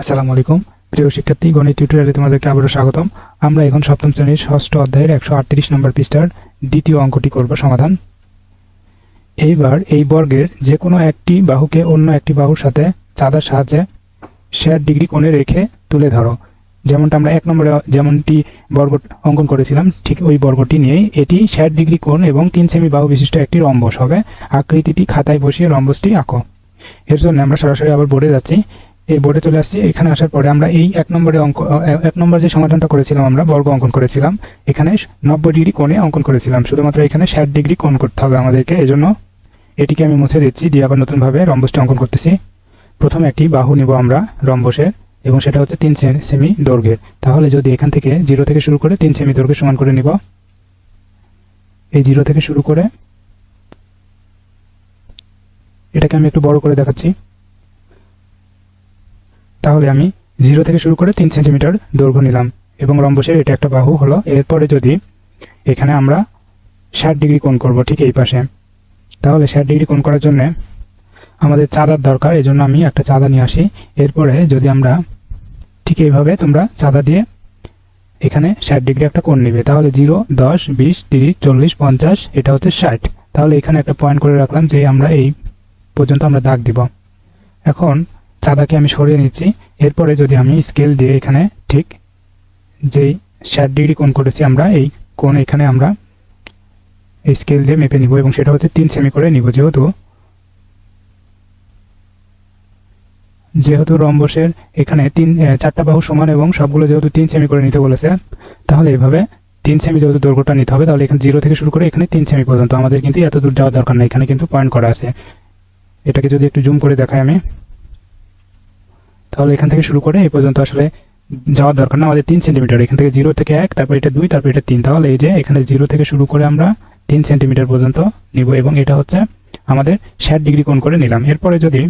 আসসালামু আলাইকুম। প্রিয় শিক্ষার্থী, গণিত টিউটোরিয়ালে তোমাদেরকে আবারও স্বাগতম। আমরা এখন সপ্তম শ্রেণির ষষ্ঠ অধ্যায়ের একশো আটত্রিশ নম্বর পৃষ্ঠার দ্বিতীয় অঙ্কটি করব সমাধান। এইবার এই বর্গের যে কোনো একটি বাহুকে অন্য একটি বাহুর সাথে চাঁদার সাহায্যে ষাট ডিগ্রি কোণে রেখে তুলে ধরো। যেমনটা আমরা এক নম্বরে, যেমনটি বর্গ অঙ্কন করেছিলাম, ঠিক ওই বর্গটি নিয়েই। এটি ষাট ডিগ্রি কোণ এবং তিন সেমি বাহু বিশিষ্ট একটি রম্বস হবে। আকৃতিটি খাতায় বসিয়ে রম্বসটি আঁকো। এর জন্য আমরা সরাসরি আবার বলে যাচ্ছি। এই বোর্ডে চলে আসছি। এখানে আসার পরে আমরা এই এক নম্বরে অঙ্ক এক নম্বর যে সমাধানটা করেছিলাম আমরা, বর্গ অঙ্কন করেছিলাম। এখানে নব্বই ডিগ্রি কোণে অঙ্কন করেছিলাম। শুধুমাত্র এখানে ষাট ডিগ্রি কোণ করতে হবে আমাদেরকে। এজন্য এটিকে আমি মুছে দিচ্ছি। দিয়ে আবার নতুনভাবে রম্বসটি অঙ্কন করতেছি। প্রথমে একটি বাহু নিব আমরা রম্বসের এবং সেটা হচ্ছে তিন সেমি দৈর্ঘ্যের তাহলে যদি এখান থেকে জিরো থেকে শুরু করে তিন সেমি দৈর্ঘ্য সমান করে নিব। এই জিরো থেকে শুরু করে এটাকে আমি একটু বড় করে দেখাচ্ছি। তাহলে আমি জিরো থেকে শুরু করে তিন সেন্টিমিটার দৈর্ঘ্য নিলাম। এবং রম্বসের এটা একটা বাহু হলো। এরপরে যদি এখানে আমরা ষাট ডিগ্রি কোণ করব ঠিক এই পাশে। তাহলে ষাট ডিগ্রি কোণ করার জন্য আমাদের চাঁদার দরকার এই জন্য আমি একটা চাঁদা নিয়ে আসি। এরপরে যদি আমরা ঠিক এইভাবে তোমরা চাঁদা দিয়ে এখানে ষাট ডিগ্রি একটা কোণ নিবে, তাহলে জিরো, দশ, বিশ, তিরিশ, চল্লিশ, পঞ্চাশ, এটা হচ্ছে ষাট। তাহলে এখানে একটা পয়েন্ট করে রাখলাম যে আমরা এই পর্যন্ত আমরা দাগ দিব। এখন চাঁদাকে আমি সরিয়ে নিচ্ছি। এরপরে যদি আমি স্কেল দিয়ে এখানে ঠিক যেই ষাট ডিগ্রি কোণ করেছি, আমরা এই কোণ এখানে আমরা স্কেল দিয়ে মেপে নিব এবং সেটা হচ্ছে তিন সেমি করে নিব। যেহেতু যেহেতু রম্বসের এখানে তিন চারটা বাহু সমান এবং সবগুলো যেহেতু তিন সেমি করে নিতে বলেছে, তাহলে এভাবে তিন সেমি যেহেতু দৈর্ঘ্যটা নিতে হবে, তাহলে এখানে জিরো থেকে শুরু করে এখানে তিন সেমি পর্যন্ত। আমাদের কিন্তু এত দূর যাওয়ার দরকার নেই, এখানে কিন্তু পয়েন্ট করা আছে। এটাকে যদি একটু জুম করে দেখাই আমি। তাহলে এখান থেকে শুরু করে এই পর্যন্ত আসলে যাওয়ার দরকার না। আমাদের তিন সেন্টিমিটার এখান থেকে জিরো থেকে এক, তারপর এটা দুই, তারপর এটা তিন। তাহলে এই যে এখানে জিরো থেকে শুরু করে আমরা তিন সেন্টিমিটার পর্যন্ত নিব এবং এটা হচ্ছে আমাদের ষাট ডিগ্রি কোণ করে নিলাম। এরপরে যদি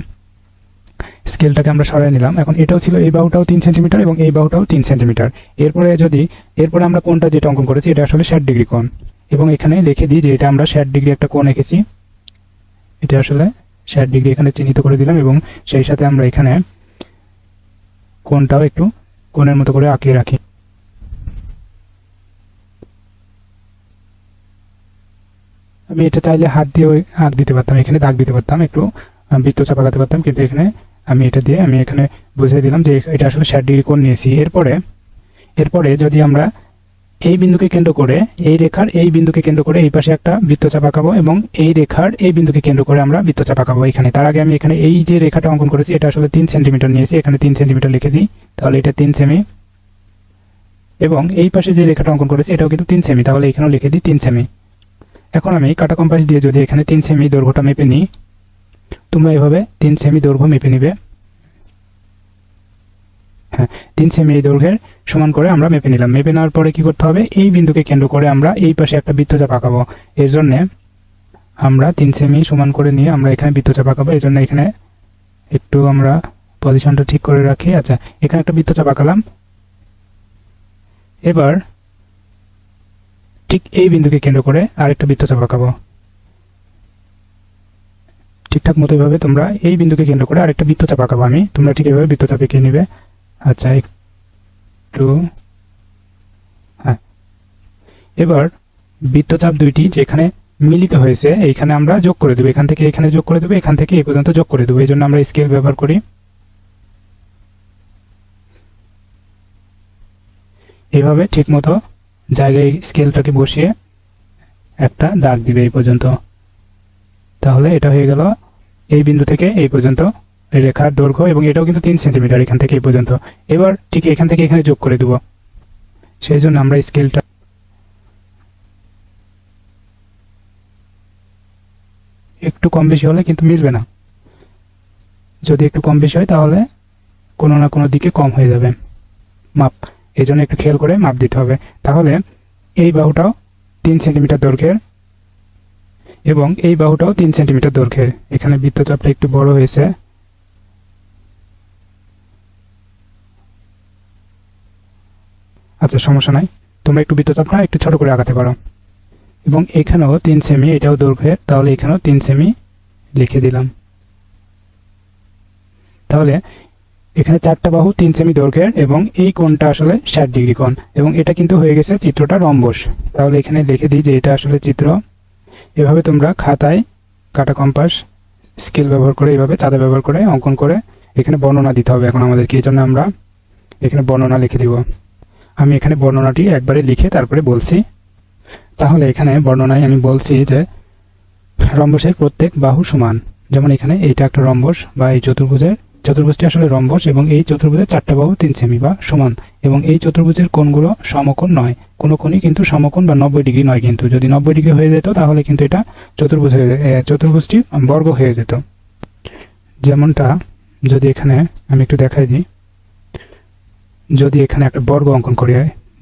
স্কেলটাকে আমরা সরাই নিলাম, এখন এটাও ছিল, এই বাহুটাও তিন সেন্টিমিটার এবং এই বাহুটাও তিন সেন্টিমিটার এরপরে যদি, এরপরে আমরা কোনটা যেটা অঙ্কন করেছি, এটা আসলে ষাট ডিগ্রি কোণ। এবং এখানে লিখে দিই যে এটা আমরা ষাট ডিগ্রি একটা কোণ এঁকেছি। এটা আসলে ষাট ডিগ্রি এখানে চিহ্নিত করে দিলাম এবং সেই সাথে আমরা এখানে কোণটাও একটু কোণের মতো করে আঁকিয়ে রাখি। আমি এটা চাইলে হাত দিয়ে আঁক দিতে পারতাম, এখানে দাগ দিতে পারতাম, একটু বৃত্ত চাপা চাপাকাতে পারতাম, কিন্তু এখানে আমি এটা দিয়ে, আমি এখানে বুঝিয়ে দিলাম যে এটা আসলে ষাট ডিগ্রি কোণ নিয়েছি। এরপরে এরপরে যদি আমরা এই বিন্দুকে কেন্দ্র করে এই রেখার এই বিন্দুকে কেন্দ্র করে এই পাশে একটা বৃত্তচাপ আঁকাবো এবং এই রেখার এই বিন্দুকে কেন্দ্র করে আমরা বৃত্তচাপ আঁকাবো এখানে। তার আগে আমি এখানে এই যে রেখাটা অঙ্কন করেছি, এটা আসলে তিন সেন্টিমিটার নিয়েছি। এখানে তিন সেন্টিমিটার লিখে দিই। তাহলে এটা তিন সেমি। এবং এই পাশে যে রেখাটা অঙ্কন করেছি, এটাও কিন্তু তিন সেমি। তাহলে এখানেও লিখে দিই তিন সেমি। এখন আমি কাটা কম্পাস দিয়ে যদি এখানে তিন সেমি দৈর্ঘ্যটা মেপে নিই, তোমরা এভাবে তিন সেমি দৈর্ঘ্য মেপে নিবে। হ্যাঁ তিন সেমি দৈর্ঘ্যের সমান করে আমরা মেপে নিলাম। মেপে নেওয়ার পরে কি করতে হবে? এই বিন্দুকে কেন্দ্র করে আমরা এই পাশে একটা বৃত্তচাপ আঁকাবো। এর জন্য আমরা তিন সেমি সমান করে নিয়ে আমরা এখানে বৃত্তচাপ আঁকাবো। এই জন্য এখানে একটু আমরা পজিশনটা ঠিক করে রাখি। আচ্ছা এখানে একটা বৃত্তচাপ আঁকালাম। এবার ঠিক এই বিন্দুকে কেন্দ্র করে আরেকটা বৃত্তচাপ আঁকাবো। ঠিকঠাক মতো এভাবে তোমরা এই বিন্দুকে কেন্দ্র করে আরেকটা বৃত্তচাপ আঁকাবো আমি। তোমরা ঠিক এভাবে বৃত্তচাপ এঁকে নিবে। আচ্ছা একটু হ্যাঁ। এবার বৃত্তচাপ দুইটি যেখানে মিলিত হয়েছে, এইখানে আমরা যোগ করে দেবো। এখান থেকে এখানে যোগ করে দেবো, এখান থেকে এই পর্যন্ত যোগ করে দেবো। এই জন্য আমরা স্কেল ব্যবহার করি। এইভাবে ঠিক মতো জায়গায় স্কেলটাকে বসিয়ে একটা দাগ দিবে এই পর্যন্ত। তাহলে এটা হয়ে গেল এই বিন্দু থেকে এই পর্যন্ত রেখার দৈর্ঘ্য এবং এটাও কিন্তু তিন সেন্টিমিটার এখান থেকে এই পর্যন্ত। এবার ঠিক এখান থেকে এখানে যোগ করে দেব। সেই জন্য আমরা স্কেলটা একটু কম বেশি হলে কিন্তু মিলবে না। যদি একটু কম বেশি হয় তাহলে কোনো না কোনো দিকে কম হয়ে যাবে। মাপ এই জন্য একটু খেয়াল করে মাপ দিতে হবে। তাহলে এই বাহুটাও তিন সেন্টিমিটার দৈর্ঘ্যের এবং এই বাহুটাও তিন সেন্টিমিটার দৈর্ঘ্যের। এখানে বৃত্তচাপটা একটু বড় হয়েছে। আচ্ছা সমস্যা নাই। তোমরা একটু বৃত্তচাপটা একটু ছোট করে আঁকাতে পারো। এবং এখানেও তিন সেমি এটাও দৈর্ঘ্যের, তাহলে এখানেও তিন সেমি লিখে দিলাম। তাহলে এখানে চারটা বাহু, তিন সেমি দৈর্ঘ্যের, এবং এই কোণটা আসলে ষাট ডিগ্রি কোণ। এবং এটা কিন্তু হয়ে গেছে চিত্রটা রম্বস। তাহলে এখানে লিখে দিই যে এটা আসলে চিত্র। এভাবে তোমরা খাতায় কাটা কম্পাস, স্কেল ব্যবহার করে এইভাবে চাঁদা ব্যবহার করে, অঙ্কন করে এখানে বর্ণনা দিতে হবে এখন আমাদেরকে। এই জন্য আমরা এখানে বর্ণনা লিখে দিব। আমি এখানে বর্ণনাটি একবারে লিখে তারপরে বলছি। তাহলে এখানে বর্ণনায় আমি বলছি যে, রম্বসের প্রত্যেক বাহু সমান। যেমন এখানে এইটা একটা রম্বস বা এই চতুর্ভুজের, চতুর্ভুজটি আসলে রম্বস এবং এই চতুর্ভুজের চারটা বাহু তিন সেমি বা সমান। এবং এই চতুর্ভুজের কোণগুলো সমকোণ নয়। কোনো কোণই কিন্তু সমকোণ বা নব্বই ডিগ্রি নয় কিন্তু। যদি নব্বই ডিগ্রি হয়ে যেত তাহলে কিন্তু এটা চতুর্ভুজ হয়ে চতুর্ভুজটি বর্গ হয়ে যেত। যেমনটা যদি এখানে আমি একটু দেখাই দিই। যদি এখানে একটা বর্গ অঙ্কন করি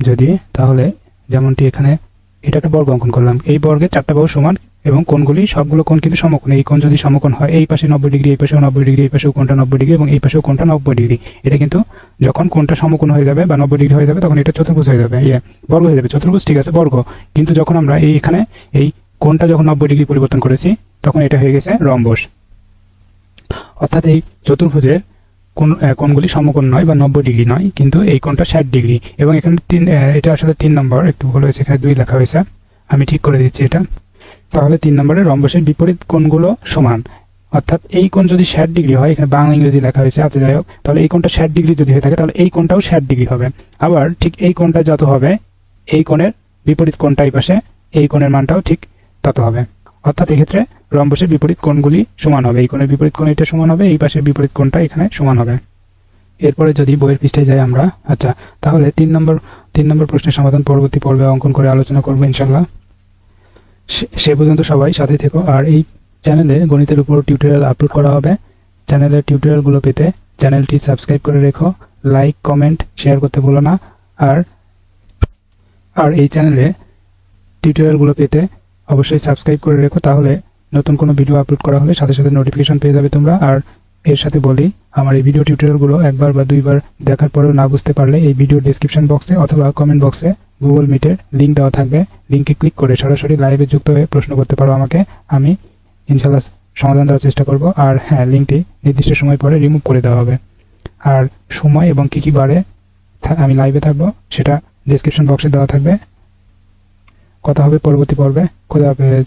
যদি, তাহলে যেমনটি এখানে, এটা একটা বর্গ অঙ্কন করলাম। এই বর্গে চারটা বাহু সমান এবং কোনগুলি সবগুলো কোন কিন্তু সমকোণ। এই কোণ যদি সমকোণ হয়, এই পাশে নব্বই ডিগ্রি, এই পাশেও নব্বই ডিগ্রি, এই পাশেও কোণটা নব্বই ডিগ্রি এবং এই পাশেও কোনটা নব্বই ডিগ্রি। এটা কিন্তু যখন কোনটা সমকোণ হয়ে যাবে বা নব্বই ডিগ্রি হয়ে যাবে, তখন এটা চতুর্ভুজ হয়ে যাবে। ইয়ে বর্গ হয়ে যাবে। চতুর্ভুজ, ঠিক আছে, বর্গ। কিন্তু যখন আমরা এই এখানে, এই কোনটা যখন নব্বই ডিগ্রি পরিবর্তন করেছি, তখন এটা হয়ে গেছে রম্বস। অর্থাৎ এই চতুর্ভুজের কোন সমকোণ নয় বা নব্বই ডিগ্রি নয়, কিন্তু এই কোণটা ষাট ডিগ্রি। এবং এখানে তিন এটা আসলে তিন নম্বর, একটু ভুল হয়েছে, এখানে দুই লেখা হয়েছে। আমি ঠিক করে দিচ্ছি এটা। তাহলে তিন নম্বরে রম্বসের বিপরীত কোণগুলো সমান। অর্থাৎ এই কোণ যদি ষাট ডিগ্রি হয়, এখানে বাংলা ইংরেজি লেখা হয়েছে আচ্ছা যাই হোক, তাহলে এই কোণটা ষাট ডিগ্রি যদি হয়ে থাকে, তাহলে এই কোণটাও ষাট ডিগ্রি হবে। আবার ঠিক এই কোণটা যত হবে, এই কোণের বিপরীত কোণটা এই পাশে, এই কোণের মানটাও ঠিক তত হবে। অর্থাৎ এক্ষেত্রে রম্বসের বিপরীত কোণগুলি সমান হবে। এই কোণের বিপরীত কোণ এটা সমান হবে, এই পাশের বিপরীত কোণটা এখানে সমান হবে। এরপরে যদি বইয়ের পৃষ্ঠায় যাই আমরা আচ্ছা তাহলে তিন নম্বর তিন নম্বর প্রশ্নের সমাধান পরবর্তী পর্বে অঙ্কন করে আলোচনা করব ইনশাল্লাহ সে- পর্যন্ত সবাই সাথে থেকো। আর এই চ্যানেলে গণিতের উপর টিউটোরিয়াল আপলোড করা হবে। চ্যানেলের টিউটোরিয়ালগুলো পেতে চ্যানেলটি সাবস্ক্রাইব করে রেখো। লাইক, কমেন্ট, শেয়ার করতে ভুলো না। আর আর এই চ্যানেলে টিউটোরিয়ালগুলো পেতে অবশ্যই সাবস্ক্রাইব করে রেখো। তাহলে নতুন কোনো ভিডিও আপলোড করা হলে সাথে সাথে নোটিফিকেশন পেয়ে যাবে তোমরা। আর এর সাথে বলি, আমার এই ভিডিও টিউটোরিয়ালগুলো একবার বা দুইবার দেখার পরেও না বুঝতে পারলে এই ভিডিও ডিসক্রিপশন বক্সে অথবা কমেন্ট বক্সে গুগল মিটের লিঙ্ক দেওয়া থাকবে। লিঙ্কে ক্লিক করে সরাসরি লাইভে যুক্ত হয়ে প্রশ্ন করতে পারো আমাকে। আমি ইনশাল্লাহ সমাধান দেওয়ার চেষ্টা করব। আর হ্যাঁ লিঙ্কটি নির্দিষ্ট সময় পরে রিমুভ করে দেওয়া হবে। আর সময় এবং কী কী বারে আমি লাইভে থাকব, সেটা ডিসক্রিপশন বক্সে দেওয়া থাকবে। কথা হবে পরবর্তী পর্বে। খোদা হাফেজ।